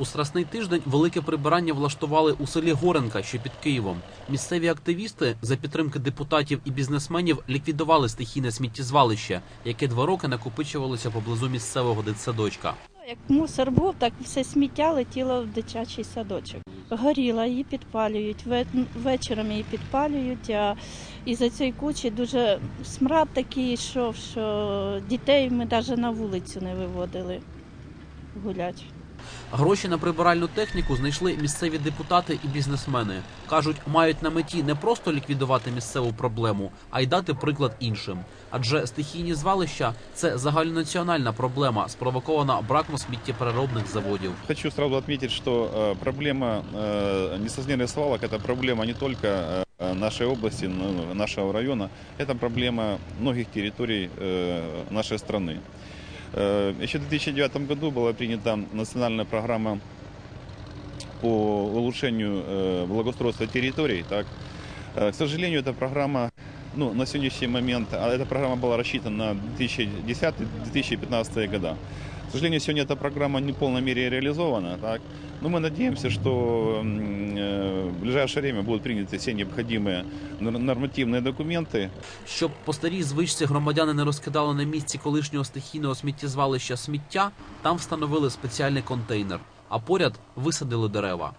У страсний тиждень велике прибирання влаштували у селі Горенка, що під Києвом. Місцеві активісти за підтримки депутатів і бізнесменів ліквідували стихійне сміттєзвалище, яке два роки накопичувалося поблизу місцевого дитсадочка. Як мусор був, так все сміття летіло в дитячий садочок. Горіла, її підпалюють, ве- вечором її підпалюють, а із-за цієї кучі дуже смрад такий йшов, що дітей ми навіть на вулицю не виводили гулять. Гроші на прибиральну техніку знайшли місцеві депутати і бізнесмени. кажуть, мають на меті не просто ліквідувати місцеву проблему, а й дати приклад іншим. Адже стихійні звалища це загальнонаціональна проблема, спровокована браком сміттєпереробних заводів. Хочу сразу отметить, что э, проблема э, несознательных свалок – это проблема не только э, нашей области, но и нашего района, это проблема многих территорий э, нашей страны. Э, Еще в 2009 году была принята национальная программа по улучшению э, благоустройства территорий. Так. Э, К сожалению, эта программа ну, на сегодняшний момент, а эта программа была рассчитана на 2010-2015 года. К сожалению, сегодня эта программа не в полной мере реализована. Так? Но мы надеемся, что м, э, в ближайшее время будут приняты все необходимые нор- нормативные документы, Щоб по старій звичці громадяни не розкидали на місці колишнього стихійного сміттєзвалища сміття, там встановили спеціальний контейнер, а поряд висадили дерева.